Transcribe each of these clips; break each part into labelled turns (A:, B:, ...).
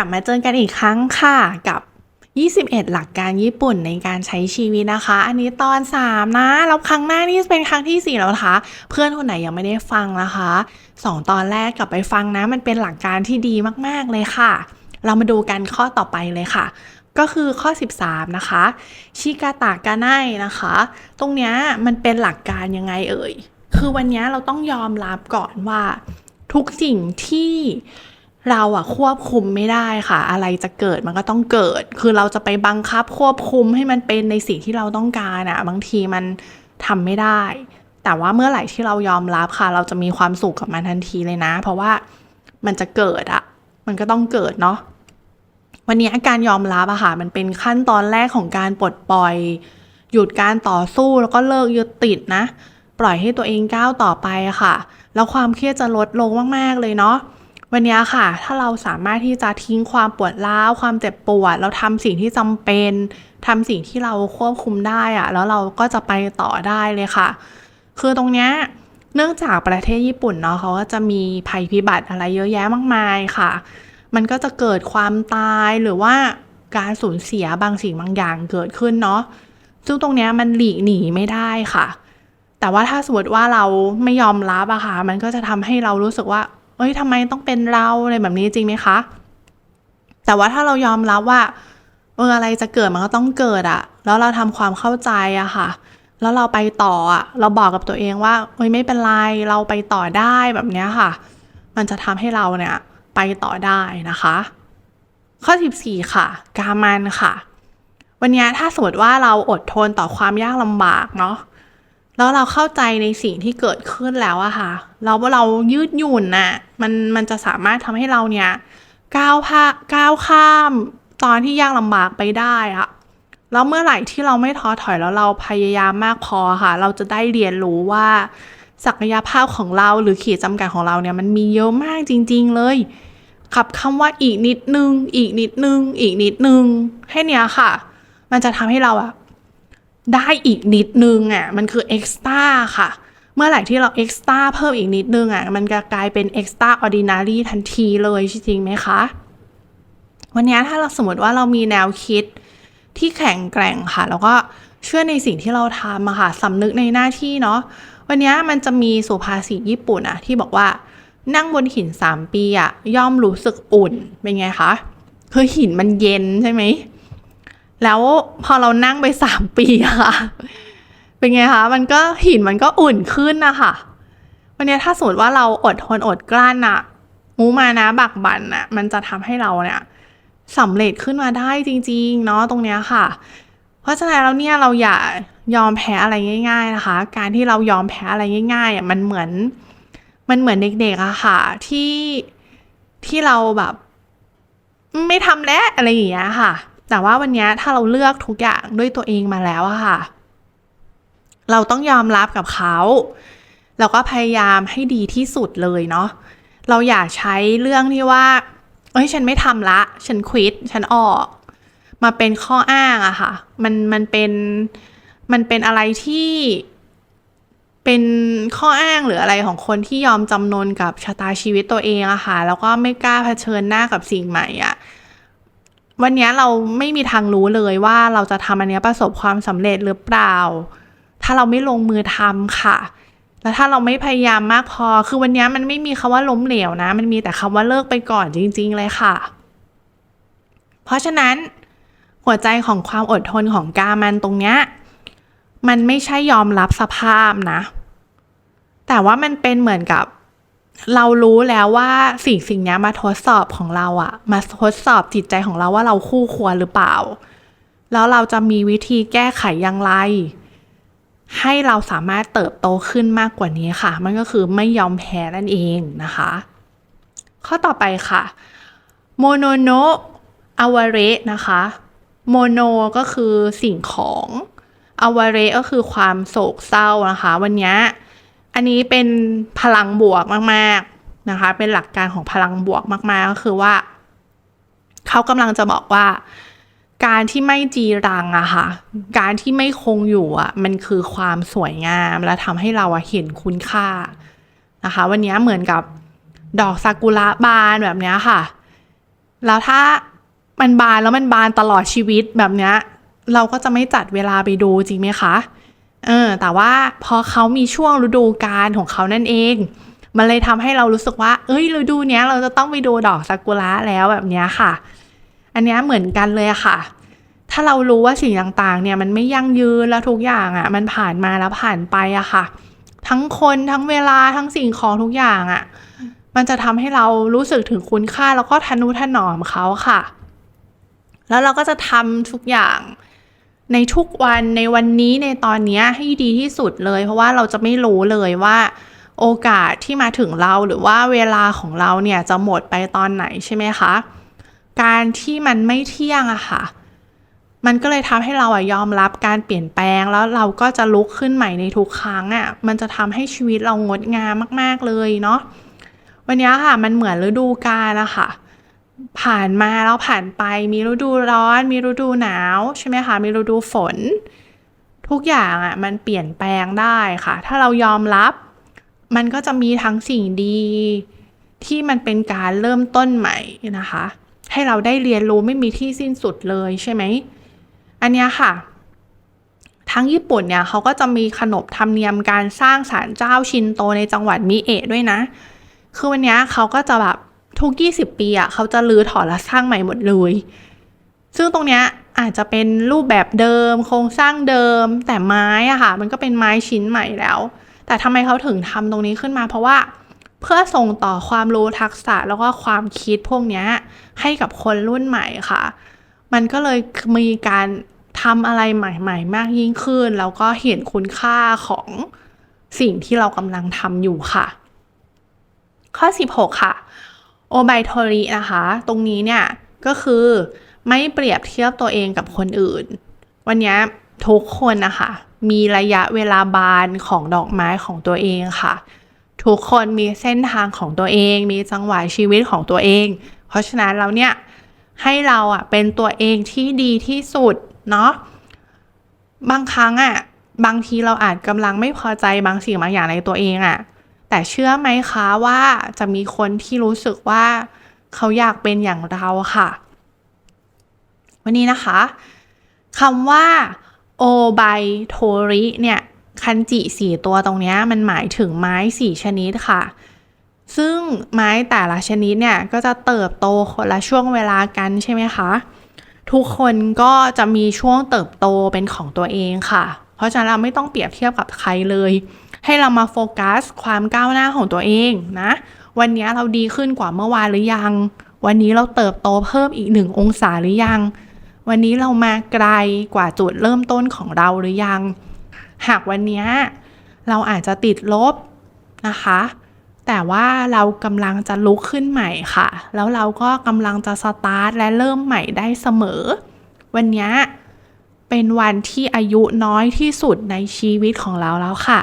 A: กลับมาเจอกันอีกครั้งค่ะกับ21 หลักการญี่ปุ่นในการใช้ชีวิตนะคะ อันนี้ตอน 3 นะแล้วครั้งหน้านี่เป็นครั้งที่ 4 แล้วนะคะ เพื่อนคนไหนยังไม่ได้ฟังนะคะ 2 ตอนแรกกลับไปฟังนะ มันเป็นหลักการที่ดีมาก ๆ เลยค่ะ เรามาดูกันข้อต่อไปเลยค่ะ ก็คือข้อ 13 นะคะ ชิกาตากาไนนะคะ ตรงเนี้ยมันเป็นหลักการยังไงเอ่ย คือวันเนี้ยเราต้องยอมรับก่อนว่า ทุกสิ่งที่ เราอะควบคุมไม่ได้ค่ะ อะไรจะเกิดมันก็ต้องเกิด คือเราจะไปบังคับควบคุมให้มันเป็นในสิ่งที่เราต้องการอะบางทีมันทำไม่ได้ แต่ว่าเมื่อไหร่ที่เรายอมรับค่ะ เราจะมีความสุขกับมันทันทีเลยนะ เพราะว่ามันจะเกิดอะมันก็ต้องเกิดเนาะวันนี้การยอมรับอะค่ะมันเป็นขั้นตอนแรกของการปลดปล่อย หยุดการต่อสู้แล้วก็เลิกยึดติดนะ ปล่อยให้ตัวเองก้าวต่อไปอะค่ะ แล้วความเครียดจะลดลงมากๆเลยเนาะ วันนี้ค่ะ ถ้าเราสามารถที่จะทิ้งความปวดร้าว ความเจ็บปวด เราทำสิ่งที่จำเป็นทำสิ่งที่เราควบคุมได้อะแล้วเราก็จะไปต่อได้เลยค่ะ คือตรงเนี้ยเนื่องจากประเทศญี่ปุ่นเนาะเขาก็จะมีภัยพิบัติอะไรเยอะแยะมากมายค่ะ มันก็จะเกิดความตายหรือว่าการสูญเสียบางสิ่งบางอย่างเกิดขึ้นเนาะซึ่งตรงเนี้ยมันหลีกหนีไม่ได้ค่ะ แต่ว่าถ้าสมมติว่าเราไม่ยอมรับอะค่ะ มันก็จะทำให้เรารู้สึกว่า เอ้ยทำไมต้องเป็นเราอะไรแบบนี้จริงไหมคะ แต่ว่าถ้าเรายอมรับว่าเอออะไรจะเกิดมันก็ต้องเกิดอะแล้วเราทำความเข้าใจอะค่ะ แล้วเราไปต่ออะเราบอกกับตัวเองว่าเอ้ยไม่เป็นไรเราไปต่อได้แบบเนี้ยค่ะ มันจะทำให้เราเนี่ยไปต่อได้นะคะ ข้อ 14 ค่ะ กามันค่ะ วันนี้ถ้าสมมติว่าเราอดทนต่อความยากลำบากเนาะ แล้วเราเข้าใจในสิ่งที่เกิดขึ้นแล้วอะค่ะเราว่าเรายืดหยุ่นน่ะมันมันจะสามารถทำให้เราเนี่ยก้าวพาก้าวข้ามตอนที่ยากลำบากไปได้อะแล้วเมื่อไหร่ที่เราไม่ท้อถอยแล้วเราพยายามมากพอค่ะ เราจะได้เรียนรู้ว่า ศักยภาพของเราหรือขีดจำกัดของเราเนี่ยมันมีเยอะมากจริง ๆ เลยขับคำว่าอีกนิดนึง อีกนิดนึง อีกนิดนึงให้เนี้ยค่ะ มันจะทำให้เราอะ ได้อีกนิดนึงอะมันคือเอ็กซ์ต้าค่ะ เมื่อไหร่ที่เราเอ็กซ์ต้าเพิ่มอีกนิดนึงอะมันจะกลายเป็นเอ็กซ์ต้าออร์ดินารีทันทีเลยจริงไหมคะวันนี้ถ้าเราสมมติว่าเรามีแนวคิดที่แข็งแกร่งค่ะ แล้วก็เชื่อในสิ่งที่เราทำอะค่ะสำนึกในหน้าที่เนาะวันนี้มันจะมีสุภาษิตญี่ปุ่นอะที่บอกว่านั่งบนหินสามปีอะย่อมรู้สึกอุ่น เป็นไงคะ คือหินมันเย็นใช่ไหม แล้วพอเรานั่งไปสามปีอะค่ะ เป็นไงคะมันก็หินมันก็อุ่นขึ้นนะคะวันนี้ถ้าสมมติว่าเราอดทนอดกลั้นอะมูมานะบักบันอะมันจะทำให้เราเนี่ยสำเร็จขึ้นมาได้จริง ๆ เนาะตรงเนี้ยค่ะ เพราะฉะนั้นแล้วเนี่ยเราอย่ายอมแพ้อะไรง่าย ๆนะคะ การที่เรายอมแพ้อะไรง่ายๆอะมันเหมือน มันเหมือนเด็กๆอะค่ะ ที่ที่เราแบบ ไม่ทำแล้วอะไรอย่างเงี้ยค่ะ แต่ว่าวันนี้ถ้าเราเลือกทุกอย่างด้วยตัวเองมาแล้วอะค่ะ เราต้องยอมรับกับเขา แล้วก็พยายามให้ดีที่สุดเลยเนาะ เราอย่าใช้เรื่องที่ว่า เอ้ยฉันไม่ทำละ ฉันควิด ฉันออก มาเป็นข้ออ้างอะค่ะ มันมันเป็นมันเป็นอะไรที่เป็นข้ออ้างหรืออะไรของคนที่ยอมจำนนกับชะตาชีวิตตัวเองอะค่ะ แล้วก็ไม่กล้าเผชิญหน้ากับสิ่งใหม่อะ วันนี้เราไม่มีทางรู้เลยว่าเราจะทำอันนี้ประสบความสำเร็จหรือเปล่า ถ้าเราไม่ลงมือทำค่ะ แล้วถ้าเราไม่พยายามมากพอ คือวันนี้มันไม่มีคำว่าล้มเหลวนะ มันมีแต่คำว่าเลิกไปก่อนจริง ๆ เลยค่ะ เพราะฉะนั้น หัวใจของความอดทนของกามันตรงเนี้ยมันไม่ใช่ยอมรับสภาพนะ แต่ว่ามันเป็นเหมือนกับ เรารู้แล้วว่าสิ่งสิ่งนี้มาทดสอบของเราอะมาทดสอบจิตใจของเราว่าเราคู่ควรหรือเปล่า แล้วเราจะมีวิธีแก้ไขอย่างไร ให้เราสามารถเติบโตขึ้นมากกว่านี้ค่ะ มันก็คือไม่ยอมแพ้นั่นเองนะคะ ข้อต่อไปค่ะโมโนโนอาวเรนะคะโมโนก็คือสิ่งของอาวเรก็คือความโศกเศร้านะคะ วันนี้ อันนี้เป็นพลังบวกมากๆนะคะ เป็นหลักการของพลังบวกมากๆก็คือว่า เขากำลังจะบอกว่า การที่ไม่จีรังอะค่ะ การที่ไม่คงอยู่อะมันคือความสวยงามและทำให้เราอะเห็นคุณค่านะคะ วันนี้เหมือนกับดอกซากุระบานแบบนี้ค่ะ แล้วถ้ามันบานแล้วมันบานตลอดชีวิตแบบนี้เราก็จะไม่จัดเวลาไปดูจริงไหมคะ เออแต่ว่าพอเขามีช่วงฤดูกาลของเขานั่นเอง มันเลยทำให้เรารู้สึกว่า เอ้ยฤดูเนี้ยเราจะต้องไปดูดอกซากุระแล้วแบบเนี้ยค่ะ อันเนี้ยเหมือนกันเลยค่ะ ถ้าเรารู้ว่าสิ่งต่างๆ เนี่ยมันไม่ยั่งยืนแล้วทุกอย่างอะมันผ่านมาแล้วผ่านไปอะค่ะ ทั้งคนทั้งเวลาทั้งสิ่งของทุกอย่างอะมันจะทำให้เรารู้สึกถึงคุณค่าแล้วก็ทนุถนอมเขาค่ะ แล้วเราก็จะทำทุกอย่าง ในทุกวันในวันนี้ในตอนนี้ให้ดีที่สุดเลย เพราะว่าเราจะไม่รู้เลยว่าโอกาสที่มาถึงเราหรือว่าเวลาของเราเนี่ยจะหมดไปตอนไหนใช่ไหมคะ การที่มันไม่เที่ยงอะค่ะ มันก็เลยทำให้เราอะยอมรับการเปลี่ยนแปลงแล้วเราก็จะลุกขึ้นใหม่ในทุกครั้งอะมันจะทำให้ชีวิตเรางดงามมาก ๆเลยเนาะวันนี้ค่ะมันเหมือนฤดูกาลนะคะ ผ่านมาแล้วผ่านไปมีฤดูร้อน มีฤดูหนาวใช่ไหมคะ มีฤดูฝน ทุกอย่างอะมันเปลี่ยนแปลงได้ค่ะ ถ้าเรายอมรับ มันก็จะมีทั้งสิ่งดี ที่มันเป็นการเริ่มต้นใหม่นะคะ ให้เราได้เรียนรู้ไม่มีที่สิ้นสุดเลยใช่ไหมอันนี้ค่ะทั้งญี่ปุ่นเนี่ยเขาก็จะมีขนบธรรมเนียมการสร้างศาลเจ้าชินโตในจังหวัดมิเอะด้วยนะ คือวันนี้เขาก็จะแบบ ทุก 20 ปีอะเขาจะรื้อถอนและสร้างใหม่หมดเลย ซึ่งตรงเนี้ยอาจจะเป็นรูปแบบเดิม โครงสร้างเดิม แต่ไม้อะค่ะ มันก็เป็นไม้ชิ้นใหม่แล้ว แต่ทำไมเขาถึงทำตรงนี้ขึ้นมา เพราะว่าเพื่อส่งต่อความรู้ทักษะแล้วก็ความคิดพวกนี้ให้กับคนรุ่นใหม่ค่ะ มันก็เลยมีการทำอะไรใหม่ ๆ มากยิ่งขึ้น แล้วก็เห็นคุณค่าของสิ่งที่เรากำลังทำอยู่ค่ะ ข้อ 16 ค่ะ โอไบโทรินะคะ ตรงนี้เนี่ยก็คือไม่เปรียบเทียบตัวเองกับคนอื่น วันนี้ทุกคนนะคะ มีระยะเวลาบานของดอกไม้ของตัวเองค่ะ ทุกคนมีเส้นทางของตัวเอง มีจังหวะชีวิตของตัวเอง เพราะฉะนั้นเราเนี่ยให้เราอะเป็นตัวเองที่ดีที่สุดเนาะบางครั้งอะบางทีเราอาจกำลังไม่พอใจบางสิ่งบางอย่างในตัวเองอะ แต่เชื่อไหมคะว่าจะมีคนที่รู้สึกว่าเขาอยากเป็นอย่างเราค่ะ วันนี้นะคะคำว่าโอไบโทริเนี่ยคันจิสี่ตัวตรงนี้มันหมายถึงไม้สี่ชนิดค่ะ ซึ่งไม้แต่ละชนิดเนี่ยก็จะเติบโตคนละช่วงเวลากันใช่ไหมคะ ทุกคนก็จะมีช่วงเติบโตเป็นของตัวเองค่ะ เพราะฉะนั้นเราไม่ต้องเปรียบเทียบกับใครเลย ให้เรามาโฟกัสความก้าวหน้าของตัวเองนะ วันนี้เราดีขึ้นกว่าเมื่อวานหรือยัง วันนี้เราเติบโตเพิ่มอีกหนึ่งองศาหรือยัง วันนี้เรามาไกลกว่าจุดเริ่มต้นของเราหรือยัง หากวันนี้เราอาจจะติดลบนะคะ แต่ว่าเรากำลังจะลุกขึ้นใหม่ค่ะ แล้วเราก็กำลังจะสตาร์ทและเริ่มใหม่ได้เสมอ วันนี้เป็นวันที่อายุน้อยที่สุดในชีวิตของเราแล้วค่ะ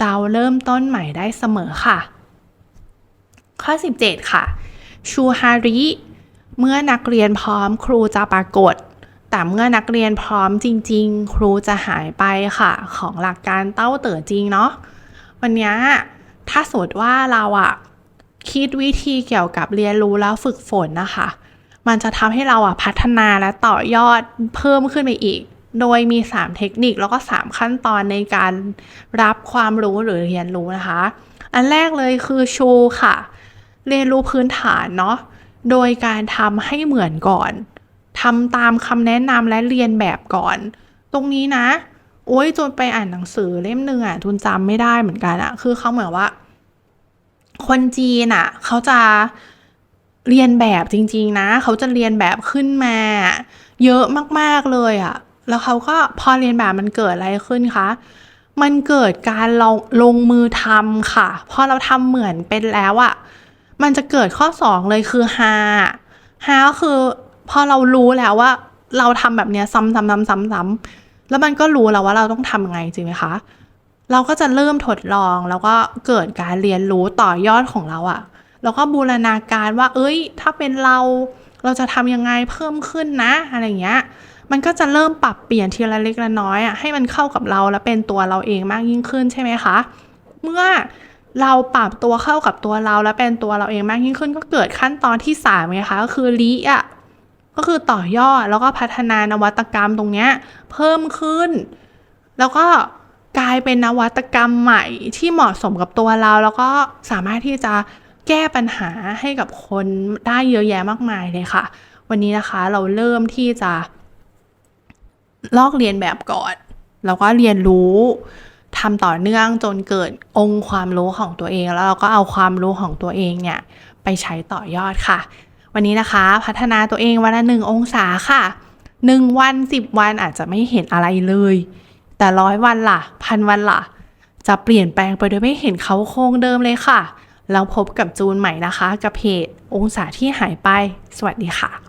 A: เราเริ่มต้นใหม่ได้เสมอค่ะ ข้อ 17 ค่ะ ชูฮาริ เมื่อนักเรียนพร้อมครูจะปรากฏ แต่เมื่อนักเรียนพร้อมจริง ๆ ครูจะหายไปค่ะ ของหลักการเต้าเต๋อจริงเนาะ วันนี้ถ้าสมมติว่าเราอะคิดวิธีเกี่ยวกับเรียนรู้แล้วฝึกฝนนะคะ มันจะทำให้เราอะพัฒนาและต่อยอดเพิ่มขึ้นไปอีก โดยมี 3 เทคนิคแล้วก็ 3 ขั้นตอนในการรับความรู้หรือเรียนรู้นะคะ อันแรกเลยคือชูค่ะ เรียนรู้พื้นฐานเนาะ โดยการทำให้เหมือนก่อนทำตามคำแนะนำและเรียนแบบก่อน ตรงนี้นะ โอ้ยจนไปอ่านหนังสือเล่มหนึ่งอะทุนจำไม่ได้เหมือนกันอะคือเขาเหมือนว่า คนจีนอะเขาจะเรียนแบบจริง ๆ นะ เขาจะเรียนแบบขึ้นมา เยอะมากๆเลยอะ แล้วเขาก็พอเรียนแบบมันเกิดอะไรขึ้นคะมันเกิดการลงลงมือทำค่ะ พอเราทำเหมือนเป็นแล้วอะ มันจะเกิดข้อสองเลยคือฮาฮาก็คือพอเรารู้แล้วว่า เราทำแบบเนี้ยซ้ำซ้ำซ้ำซ้ำซ้ำแล้วมันก็รู้แล้วว่าเราต้องทำยังไงจริงไหมคะ เราก็จะเริ่มทดลองแล้วก็เกิดการเรียนรู้ต่อยอดของเราอะแล้วก็บูรณาการว่า เอ้ย ถ้าเป็นเรา เราจะทำยังไงเพิ่มขึ้นนะอะไรเงี้ยมันก็จะเริ่มปรับเปลี่ยนทีละเล็กละน้อยอะให้มันเข้ากับเราและเป็นตัวเราเองมากยิ่งขึ้นใช่ไหมคะ เมื่อเราปรับตัวเข้ากับตัวเราและเป็นตัวเราเองมากยิ่งขึ้นก็เกิดขั้นตอนที่สามไงคะก็คือรีอะก็คือต่อยอดแล้วก็พัฒนานวัตกรรมตรงเนี้ยเพิ่มขึ้น แล้วก็กลายเป็นนวัตกรรมใหม่ที่เหมาะสมกับตัวเรา แล้วก็สามารถที่จะ แก้ปัญหาให้กับคนได้เยอะแยะมากมายเลยค่ะ วันนี้นะคะเราเริ่มที่จะลอกเรียนแบบก่อน แล้วก็เรียนรู้ทำต่อเนื่องจนเกิดองค์ความรู้ของตัวเอง แล้วเราก็เอาความรู้ของตัวเองเนี่ยไปใช้ต่อยอดค่ะ วันนี้นะคะ พัฒนาตัวเองวันละหนึ่งองศาค่ะหนึ่งวันสิบวันอาจจะไม่เห็นอะไรเลย แต่ร้อยวันล่ะ พันวันล่ะ จะเปลี่ยนแปลงไปโดยไม่เห็นเขาโครงเดิมเลยค่ะ แล้วพบกับจูนใหม่นะคะ กับเพจองศาที่หายไป สวัสดีค่ะ